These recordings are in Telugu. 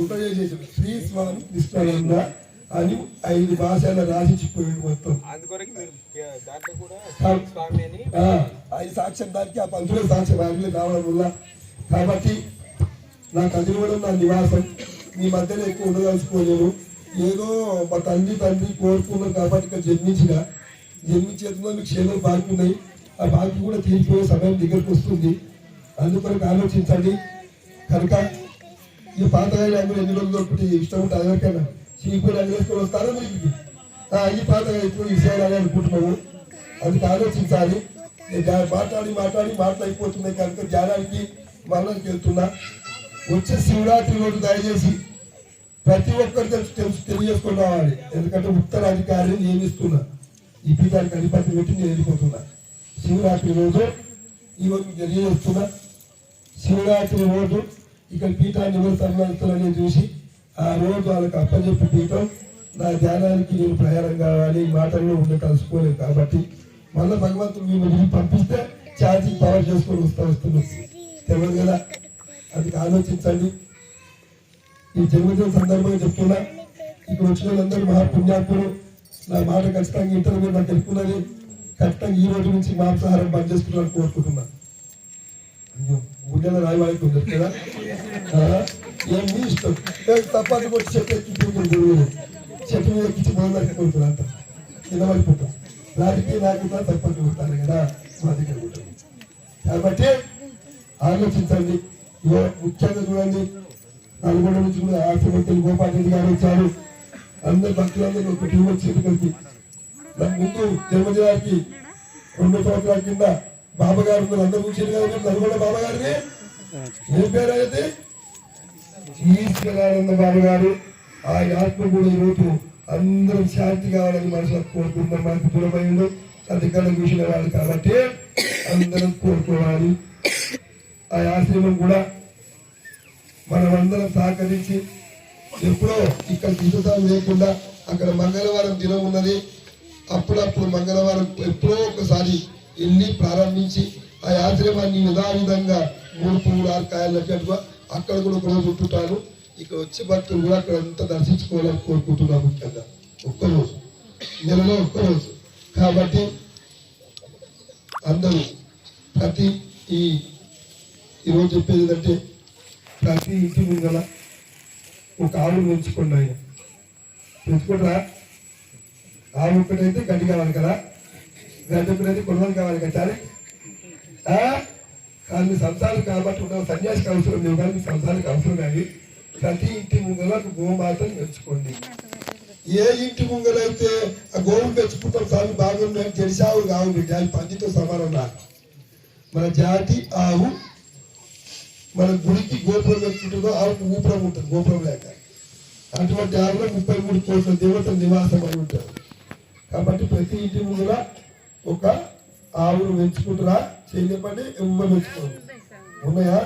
ఇంటర్వ్యూ చేసిన శ్రీ స్వామి కృష్ణానంద అని ఐదు భాషల రాసిచ్చిపోయాడు మొత్తం. ఐదు సాక్ష్యం దానికి ఆ పంతుల సాక్ష్యం వారిలో రావడం వల్ల. కాబట్టి అది కూడా నా నివాసం. మీ మధ్యలో ఎక్కువ ఉండదలుచుకోలేను ఏదో మా తండ్రి తండ్రి కోరుకున్నాను కాబట్టి ఇక్కడ జన్మించిన. జన్మించేందులో మీకు క్షేమం బాకీ ఉన్నాయి. ఆ బాకీ కూడా తీరిపోయే సమయం దగ్గరకు వస్తుంది. అందుకొరకు ఆలోచించండి. కనుక ఈ పాతగా అందరూ ఎన్ని రోజులు దొరుకుతుంది ఇష్టం ఉంటే ఎవరికైనా చీపులు అడిగేసుకొని వస్తారా మీకు ఈ పాతగా ఇప్పుడు విషయాలని అనుకుంటున్నాము అందుకు ఆలోచించాలి. మాట్లాడి మాట్లాడి మాట్లాడిపోతున్నాయి కనుక ధ్యానానికి మరణానికి వెళ్తున్నా. వచ్చే శివరాత్రి రోజు దయచేసి ప్రతి ఒక్కరు తెలుసు తెలుసు రావాలి. ఎందుకంటే ఉత్తరాధికారిని నియమిస్తున్నా ఈ పీఠానికి అధిపతి పెట్టి నేను వెళ్ళిపోతున్నా. శివరాత్రి రోజు ఈ తెలియజేస్తున్నా. శివరాత్రి రోజు ఇక్కడ పీఠాన్ని ఎవరు సన్మానిస్తారని చూసి ఆ రోజు వాళ్ళకి అప్పచెప్పి పీఠం నా ధ్యానానికి నేను ప్రయాణం కావాలి మాటల్లో ఉండే కలుసుకోలేదు కాబట్టి మళ్ళీ భగవంతుడు మీ పంపిస్తే ఛార్జింగ్ పవర్ చేసుకొని వస్తా వస్తున్నాం తెలియదు కదా? అది ఆలోచించండి. ఈ జన్మదిన సందర్భంగా చెప్తున్నా ఇక్కడ వచ్చిన వాళ్ళందరూ మహాపుణ్యాత్ములు. నా మాట ఖచ్చితంగా ఇంటర్వ్యూ నాకు తెలుపుకున్నది ఖచ్చితంగా ఈ రోజు నుంచి మాంసాహారం బంద్ చేసుకున్నాను కోరుకుంటున్నాను గుండెల రాయి వాడుతుంది కదా ఏం మీ ఇష్టం? ఏ, తప్పని కొట్టి చెట్టు ఎక్కిపోతుంది గురువు చెట్టు మీద ఎక్కించి మొదలు ఎక్కిపోతుంది అంట. కింద పడిపోతాం. రాజకీయ నాయకులు తప్పని కొడతారు కదా మా దగ్గర ఉంటుంది కాబట్టి ఆలోచించండి. ముఖ్యంగా చూడండి. నల్గొండ నుంచి కూడా ఆశ్రమంతులు గోపాల్ రెడ్డి గారు వచ్చారు. అందరు భక్తులందరూ ఒక టీం వచ్చి ఇక్కడికి ముందు జన్మదినానికి రెండు సంవత్సరాల కింద బాబా గారు ఉన్నారు. అందరూ కూర్చొని కదా నల్గొండ బాబా గారిని ఏం పేరు అయితే ఈశ్వరానంద బాబు గారు ఆ ఆత్మ కూడా ఈరోజు అందరం శాంతి కావాలని మనసులో కోరుకుందాం మనకు దూరమైండు. అధికారం చూసిన వాళ్ళు కాబట్టి అందరం కోరుకోవాలి. ఆ ఆశ్రమం కూడా మనమందరం సహకరించి ఎప్పుడో ఇక్కడ తీసుకుతాం లేకుండా అక్కడ మంగళవారం దినం ఉన్నది. అప్పుడప్పుడు మంగళవారం ఎప్పుడో ఒకసారి ఇల్లి ప్రారంభించి ఆ ఆశ్రమాన్ని యథావిధంగా మూడు పువ్వులు ఆరు కాయలు అక్కడ కూడా ఒక రోజు ఉంటుంటాను ఇక్కడ వచ్చి భక్తులు కూడా అక్కడ అంతా దర్శించుకోవాలని కోరుకుంటున్నాం ముఖ్యంగా. ఒక్కరోజు. నెలలో ఒక్కరోజు. కాబట్టి అందరూ ప్రతి ఈ ఈరోజు చెప్పేది ఏంటంటే ప్రతి ఇంటి ముందర ఒక ఆవును పెంచుకోండి ఆయన. పెంచుకుంటారా? ఆవు ఒక్కటైతే గడ్డి కావాలి కదా? గడ్డి ఒక్కటైతే కావాలి కట్టాలి. కానీ సంసారం కాబట్టి ఉన్న సన్యాసికి అవసరం లేవు కానీ సంసారానికి అవసరం కానీ ప్రతి ఇంటి ముంగల గోమాతను పెంచుకోండి. ఏ ఇంటి ముంగలైతే ఆ గోవులు పెంచుకుంటాం స్వామి బాగుంది అని తెలిసావు కావు బిడ్డ. అది పందితో సమానం నాకు మన జాతి ఆవు మన గుడికి గోపురం పెట్టుకుంటుందో ఆవుకు ఊపురం ఉంటుంది గోపురం లేక. అటువంటి ఆవులో ముప్పై మూడు కోట్ల దేవతల నివాసం అని ఉంటారు కాబట్టి ప్రతి ఇంటి ముందుల ఒక ఆవును పెంచుకుంటారా? చేయలేపండి ఎవరు పెంచుకోండి. ఉన్నాయా?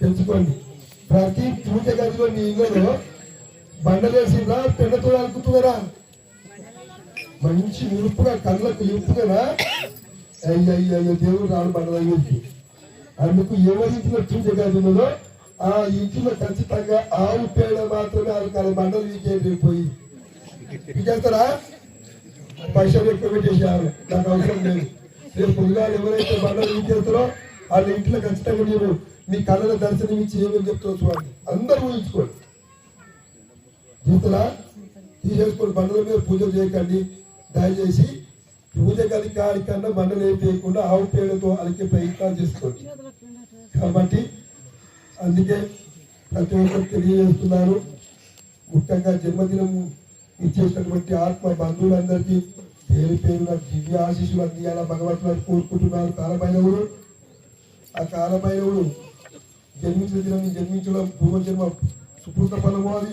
పెంచుకోండి. ప్రతి పూజ గదిలో మీ ఇళ్ళలో బండలేసిందా పెండతో అలుకుతున్నారా మంచి ఉరుపుగా కళ్ళకు ఇరుపుగా అయ్యో అయ్యో దేవుడు రాడు బండలకి అందుకు ఎవరి ఇంట్లో పూజ గది ఉన్నదో ఆ ఇంట్లో ఖచ్చితంగా ఆవు పేడ మాత్రమే అరకాలి. బండలు వీకేది పోయి. వీకేస్తారా? పైసలు ఎక్కువ పెట్టేసారు నాకు అవసరం లేదు. రేపు పొద్దుగా ఎవరైతే బండలు వీకేస్తారో వాళ్ళ ఇంట్లో ఖచ్చితంగా మీరు మీ కళ్ళ దర్శనం ఇచ్చి ఏమేమి చెప్తారో చూడండి. అందరూ ఊహించుకోండి. చూస్తారా తీసేసుకొని బండల మీద పూజలు చేయకండి. దయచేసి పూజ గది కన్నా బండలు ఏం చేయకుండా ఆవు పేడతో అలికే ప్రయత్నాలు చేసుకోండి. కాబట్టి అందుకే ప్రతి ఒక్కరు తెలియజేస్తున్నారు. ముఖ్యంగా జన్మదినం ఇచ్చేసినటువంటి ఆత్మ బంధువులందరికీ పేరు పేరున దివ్య ఆశీస్సులు అందియాల భగవంతుడు కోరుకుంటున్నారు. కాలభైరవుడు ఆ కాలభైరవుడు జన్మించిన దినం జన్మించడం పూర్వజన్మ సుకృత ఫలము అది.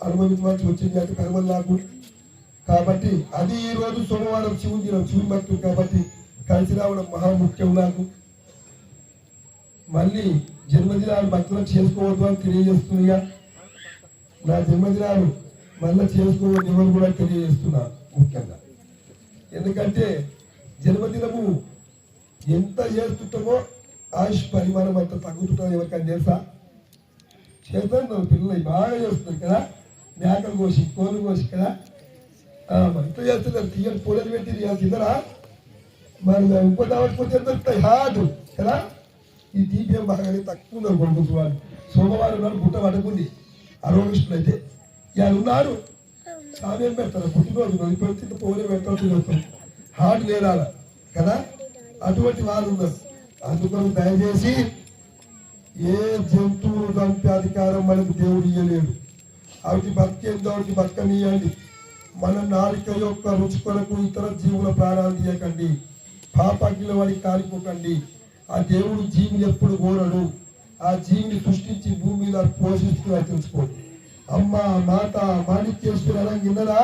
అనుభవించవలసి వచ్చింది అంటే కర్మలు నాకు. కాబట్టి అది ఈ రోజు సోమవారం శివుని దినం శివుని భక్తుడు కాబట్టి కలిసి రావడం మహాముఖ్యం నాకు. మళ్ళీ జన్మదినాలు భక్తులకు చేసుకోవద్దు అని తెలియజేస్తుందిగా నా జన్మదినాలు మళ్ళీ చేసుకోవద్దు ఎవరు కూడా తెలియజేస్తున్నాను ముఖ్యంగా. ఎందుకంటే జన్మదినము ఎంత చేస్తుంటామో ఆయుష్ పరిమాణం అంత తగ్గుతుంటుందో ఎవరికైనా తెలుసా? చేతులు పిల్లలు బాగా చేస్తున్నారు కదా. మేకలు కోసి కోలు కోసి కదా. ఎంత చేస్తున్నారు. తీయని పూలలు పెట్టి ఇక తిందరా మరి ఇంకో ఎంత కాదు కదా. ఈ టీపీఎం బాగా తక్కువ ఉన్నారు కొడుకు వాళ్ళు. సోమవారం నాడు గుట్ట పడుకుంది. అరవై అయితే. ఇవాళ ఉన్నారు. సామేం పెడతారు పుట్టినరోజు వెళ్ళిపోతే పోలే పెట్టవచ్చు హార్ట్ లేరాల? కదా? అటువంటి వారు ఉన్నారు అందుకని దయచేసి ఏ జంతువులు చంపే అధికారం మనకు దేవుడు ఇయ్యలేడు. అవి బతికేందో వాటికి బతకనీయండి. మన నాలిక యొక్క రుచి కొరకు ఇతర జీవుల ప్రాణాలు తీయకండి. పాపకిల వారికి కాలిపోకండి. ఆ దేవుడు జీవిని ఎప్పుడు కోరడు. ఆ జీవిని సృష్టించి భూమి మీద పోషిస్తున్నా తెలుసుకోండి. అమ్మ మాత మాణిక్యేశ్వర విన్నరా